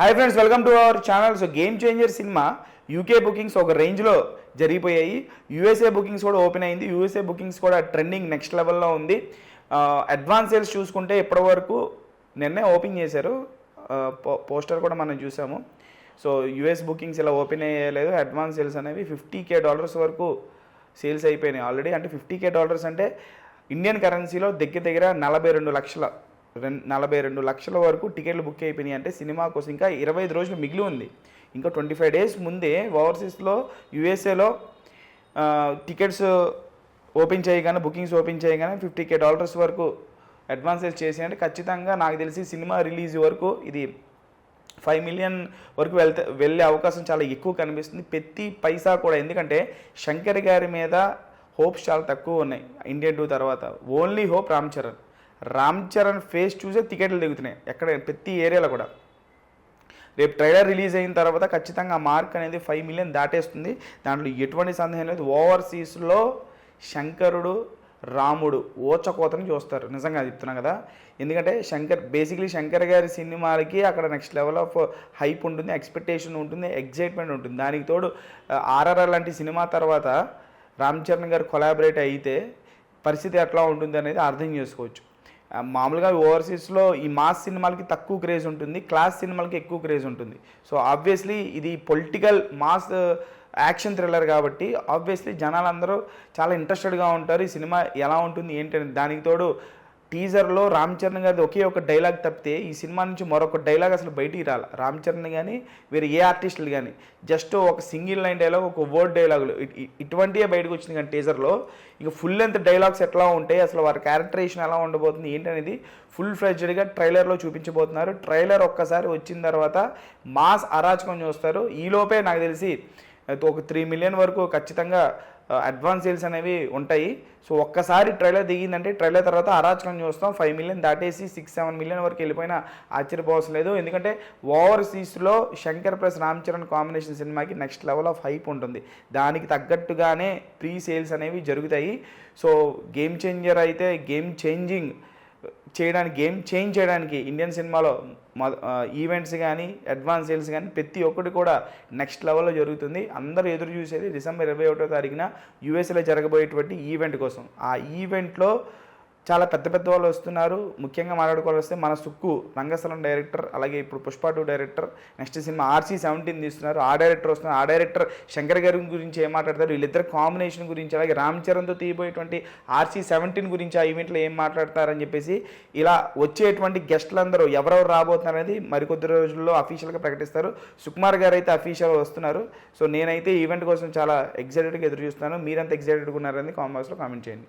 Hi friends welcome to our channel so Game Changer cinema UK bookings ఒక రేంజ్లో జరిగిపోయాయి. USA bookings కూడా open అయింది. యూఎస్ఏ బుకింగ్స్ కూడా ట్రెండింగ్ నెక్స్ట్ లెవెల్లో ఉంది. అడ్వాన్స్ సేల్స్ చూసుకుంటే ఇప్పటి వరకు నిన్నే ఓపెన్ చేశారు. పోస్టర్ కూడా మనం చూసాము. సో యూఎస్ బుకింగ్స్ ఇలా ఓపెన్ అయ్యలేదు అడ్వాన్స్ సేల్స్ అనేవి ఫిఫ్టీ కే డాలర్స్ వరకు సేల్స్ అయిపోయినాయి ఆల్రెడీ అంటే ఫిఫ్టీ కే డాలర్స్ అంటే ఇండియన్ కరెన్సీలో దగ్గర దగ్గర నలభై రెండు లక్షల నలభై రెండు లక్షల వరకు టికెట్లు బుక్ అయిపోయినాయి అంటే సినిమా కోసం ఇంకా ఇరవై ఐదు రోజులు మిగిలి ఉంది. ఇంకా ట్వంటీ ఫైవ్ డేస్ ముందే ఓవర్సీస్లో యూఎస్ఏలో టికెట్స్ ఓపెన్ చేయగానే బుకింగ్స్ ఓపెన్ చేయగానే ఫిఫ్టీ కే డాలర్స్ వరకు అడ్వాన్సెస్ అంటే ఖచ్చితంగా నాకు తెలిసి సినిమా రిలీజ్ వరకు ఇది ఫైవ్ మిలియన్ వరకు వెళ్తే వెళ్ళే అవకాశం చాలా ఎక్కువ కనిపిస్తుంది. ప్రతి పైసా కూడా ఎందుకంటే శంకర్ గారి మీద హోప్స్ చాలా తక్కువ ఉన్నాయి. ఇండియన్ టూ తర్వాత. Only hope Ram Charan. Ram Charan face చూసే టికెట్లు దిగుతున్నాయి. ఎక్కడ? ప్రతి ఏరియాలో కూడా. రేపు ట్రైలర్ రిలీజ్ అయిన తర్వాత ఖచ్చితంగా ఆ మార్క్ అనేది ఫైవ్ మిలియన్ దాటేస్తుంది. దాంట్లో ఎటువంటి సందేహం లేదు. ఓవర్సీస్లో శంకరుడు రాముడు ఓచకోతని చూస్తారు. నిజంగా చెప్తున్నా కదా. ఎందుకంటే శంకర్ బేసిక్లీ శంకర్ గారి సినిమాలకి అక్కడ నెక్స్ట్ లెవెల్ ఆఫ్ హైప్ ఉంటుంది ఎక్స్పెక్టేషన్ ఉంటుంది ఎగ్జైట్మెంట్ ఉంటుంది. దానికి తోడు ఆర్ఆర్ఆర్ లాంటి సినిమా తర్వాత రామ్ చరణ్ గారు కొలాబరేట్ అయితే పరిస్థితి ఎట్లా ఉంటుంది అనేది అర్థం చేసుకోవచ్చు. మామూలుగా ఓవర్సీస్లో ఈ మాస్ సినిమాలకి తక్కువ క్రేజ్ ఉంటుంది క్లాస్ సినిమాలకి ఎక్కువ క్రేజ్ ఉంటుంది. సో ఆబ్వియస్లీ ఇది పొలిటికల్ మాస్ యాక్షన్ థ్రిల్లర్ కాబట్టి ఆబ్వియస్లీ జనాలందరూ చాలా ఇంట్రెస్టెడ్గా ఉంటారు ఈ సినిమా ఎలా ఉంటుంది ఏంటని దానికి తోడు టీజర్లో రామ్ చరణ్ గారిది ఒకే ఒక డైలాగ్ తప్పితే ఈ సినిమా నుంచి మరొక డైలాగ్ అసలు బయటికి రాల. రామ్ చరణ్ కానీ వేరే ఏ ఆర్టిస్టులు కానీ జస్ట్ ఒక సింగిల్ లైన్ డైలాగ్ ఒక వర్డ్ డైలాగులు. ఇటువంటివే బయటకు వచ్చింది కానీ టీజర్లో. ఇక ఫుల్ లెంత్ డైలాగ్స్ ఎట్లా ఉంటాయి అసలు వారి క్యారెక్టరేషన్ ఎలా ఉండబోతుంది ఏంటనేది ఫుల్ ఫ్లెడ్జ్డ్గా ట్రైలర్లో చూపించబోతున్నారు. ట్రైలర్ ఒక్కసారి వచ్చిన తర్వాత మాస్ అరాచకం చూస్తారు. ఈలోపే నాకు తెలిసి ఒక త్రీ మిలియన్ వరకు ఖచ్చితంగా అడ్వాన్స్ సేల్స్ అనేవి ఉంటాయి. సో ఒక్కసారి ట్రైలర్ దిగిందంటే ట్రైలర్ తర్వాత అరాచకం చూస్తాం. ఫైవ్ మిలియన్ దాటేసి సిక్స్ సెవెన్ మిలియన్ వరకు వెళ్ళిపోయినా ఆశ్చర్యపోవసం లేదు. ఎందుకంటే ఓవర్సీస్లో శంకర్ ప్లస్ రామ్ చరణ్ కాంబినేషన్ సినిమాకి నెక్స్ట్ లెవెల్ ఆఫ్ హైప్ ఉంటుంది. దానికి తగ్గట్టుగానే ప్రీ సేల్స్ అనేవి జరుగుతాయి. సో గేమ్ చేంజర్ అయితే గేమ్ చేంజింగ్ చేయడానికి గేమ్ చేంజ్ చేయడానికి ఇండియన్ సినిమాలో ఈవెంట్స్ కానీ అడ్వాన్స్ సేల్స్ కానీ ప్రతి ఒక్కటి కూడా నెక్స్ట్ లెవెల్లో జరుగుతుంది. అందరూ ఎదురు చూసేది డిసెంబర్ ఇరవై ఒకటో తారీఖున యూఎస్ఏలో జరగబోయేటువంటి ఈవెంట్ కోసం. ఆ ఈవెంట్లో చాలా పెద్ద పెద్ద వాళ్ళు వస్తున్నారు. ముఖ్యంగా మాట్లాడుకోవాలి వస్తే మన సుక్కు రంగస్థలం డైరెక్టర్ అలాగే ఇప్పుడు Pushpa two director next cinema RC seventeen తీస్తున్నారు. ఆ డైరెక్టర్ వస్తున్నారు. ఆ డైరెక్టర్ శంకర్ గారి గురించి ఏం మాట్లాడతారు? వీళ్ళిద్దరు కాంబినేషన్ గురించి అలాగే రామ్ చరణ్తో తీయబోయేటువంటి ఆర్సీ సెవెంటీన్ గురించి ఆ ఈవెంట్లో ఏం మాట్లాడతారని చెప్పేసి ఇలా వచ్చేటువంటి గెస్టులందరూ ఎవరెవరు రాబోతున్నారు అనేది మరికొద్ది రోజుల్లో అఫీషియల్గా ప్రకటిస్తారు. సుకుమార్ గారు అయితే అఫీషియల్ వస్తున్నారు. సో నేనైతే ఈవెంట్ కోసం చాలా ఎగ్జైటెడ్గా ఎదురు చూస్తున్నాను మీరంత ఎగ్జైటెడ్గా ఉన్నారని కామెంట్స్లో కామెంట్ చేయండి.